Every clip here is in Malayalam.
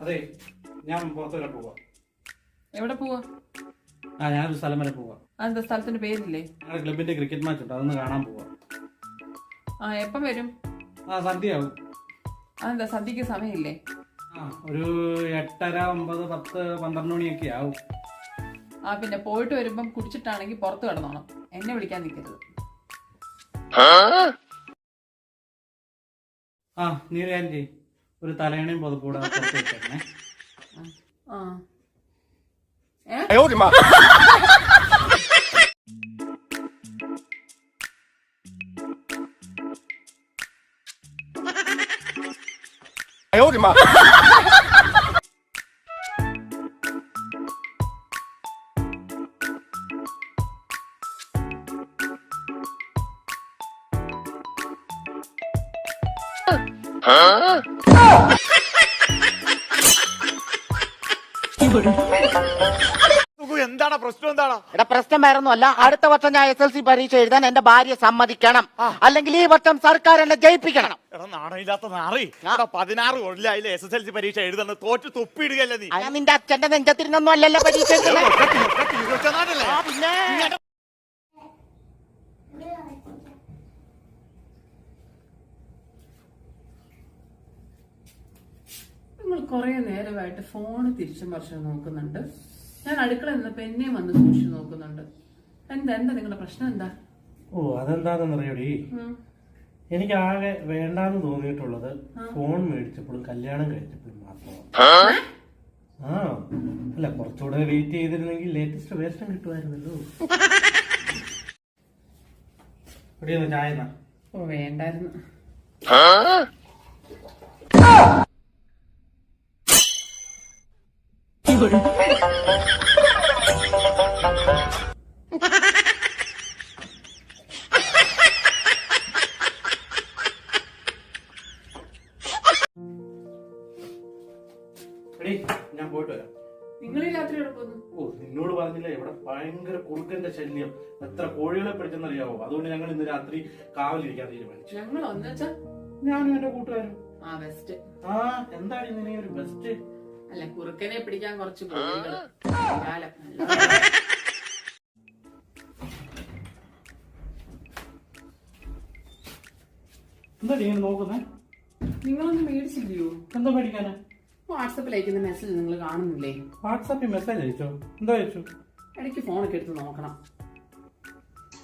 അതെ ഞാൻ പുറത്ത് വരെ പോവാ. എവിടെ പോവാ? ആ ഞാനൊരു സ്ഥലം വരെ പോവാ. അതെന്താ സ്ഥലത്തിന്റെ പേരില്ലേ? ഞങ്ങളുടെ ക്ലബിന്റെ ക്രിക്കറ്റ് മാച്ച് ഉണ്ട് അതൊന്ന് കാണാൻ പോവാ. ആ എപ്പം വരും? ആ സന്ധ്യയാവും അതെന്താ സന്ധ്യക്ക് സമയമില്ലേ? ആ ഒരു എട്ടര ഒമ്പത് പത്ത് പന്ത്രണ്ട് മണിയൊക്കെ ആവും. ആ പിന്നെ പോയിട്ട് വരുമ്പം കുടിച്ചിട്ടാണെങ്കിൽ പുറത്ത് കിടന്നോണം. എന്നെ വിളിക്കാൻ നിൽക്കരുത്. ആ നീ ഒരു കാര്യം ചെയ്യ്. ഒരു തലയണയും പുതപ്പൂടെ പുറത്ത് വെച്ചേക്കണേ. ആ. സുഖു, എന്താണ് പ്രശ്നം എന്താണ് എടാ പ്രശ്നം വേറൊന്നും അല്ല അടുത്ത വർഷം ഞാൻ എസ് എൽ സി പരീക്ഷ എഴുതാൻ എന്റെ ഭാര്യ സമ്മതിക്കണം അല്ലെങ്കിൽ ഈ വർഷം സർക്കാർ എന്നെ ജയിപ്പിക്കണം എടാ നാണയില്ലാത്ത നാറി എടാ പതിനാറ് കൊല്ലായില്ലേ എസ് എസ് എൽ സി പരീക്ഷ എഴുതുന്നത് തോറ്റ് തുപ്പിയിടുകയല്ലേ നീ നിന്റെ അച്ഛന്റെ നെഞ്ചത്തിരുന്നൊന്നും അല്ലല്ലോ പരീക്ഷ പിന്നെ നിങ്ങൾ കുറെ നേരമായിട്ട് ഫോൺ തിരിച്ചും മറിച്ചും നോക്കുന്നുണ്ട്. ഞാൻ അടുക്കള നിന്നപ്പോ എന്നെയും വന്ന് സൂക്ഷിച്ചു നോക്കുന്നുണ്ട്. എന്താ എന്താ നിങ്ങളുടെ പ്രശ്നം എന്താ? ഓ അതെന്താണെന്നറിയോടി ഉം. എനിക്ക് ആകെ വേണ്ടാന്ന് തോന്നിയിട്ടുള്ളത് ഫോൺ മേടിച്ചപ്പോഴും കല്യാണം കഴിച്ചപ്പോഴും മാത്രമാണ്. ആ? അല്ല കുറച്ചുകൂടെ വെയിറ്റ് ചെയ്തിരുന്നെങ്കിൽ ലേറ്റസ്റ്റ് വേഷം കിട്ടുമായിരുന്നല്ലോ. ഇവിടെ ചായ. ഓ വേണ്ടായിരുന്നു. എടീ, ഞാൻ പോയിട്ട് വരാം. നിങ്ങൾ രാത്രി ഓ നിന്നോട് പറഞ്ഞില്ല ഇവിടെ ഭയങ്കര കുറുക്കന്റെ ശല്യം. എത്ര കോഴികളെ പിടിച്ചെന്നറിയാവോ? അതുകൊണ്ട് ഞങ്ങൾ ഇന്ന് രാത്രി കാവലിരിക്കാൻ തീരുമാനിച്ചു. ഞങ്ങൾ ഒന്നുവെച്ചാ ഞാനും എന്റെ കൂട്ടുകാരും. ആ ബെസ്റ്റ് ആ എന്താണ് ഇങ്ങനെ ഒരു ബെസ്റ്റ് അല്ല കുറുക്കനെ പിടിക്കാൻ കുറച്ച് കോഴികൾ. കാലം എന്താ ഇങ്ങനെ നോക്കുന്നേ? നിങ്ങളൊന്നും മേടിച്ചില്ലയോ എന്താ മേടിക്കാനാ? വാട്സപ്പിൽ അയക്കുന്ന മെസ്സേജ് നിങ്ങൾ കാണുന്നില്ലേ? വാട്സാപ്പിൽ മെസ്സേജ് അയച്ചോ? എന്താ അയച്ചു? ഇടയ്ക്ക് ഫോണൊക്കെ എടുത്ത് നോക്കണം.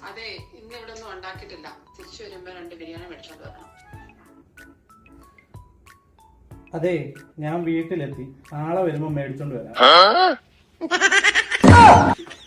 അതെ ഇന്ന് ഇവിടെ ഒന്നും ഉണ്ടാക്കിയിട്ടില്ല. തിരിച്ചു വരുമ്പോ രണ്ട് ബിരിയാണി മേടിച്ചോണ്ട് വരണം. അതെ ഞാൻ വീട്ടിലെത്തി. നാളെ വരുമ്പോ മേടിച്ചോണ്ട് വരാം.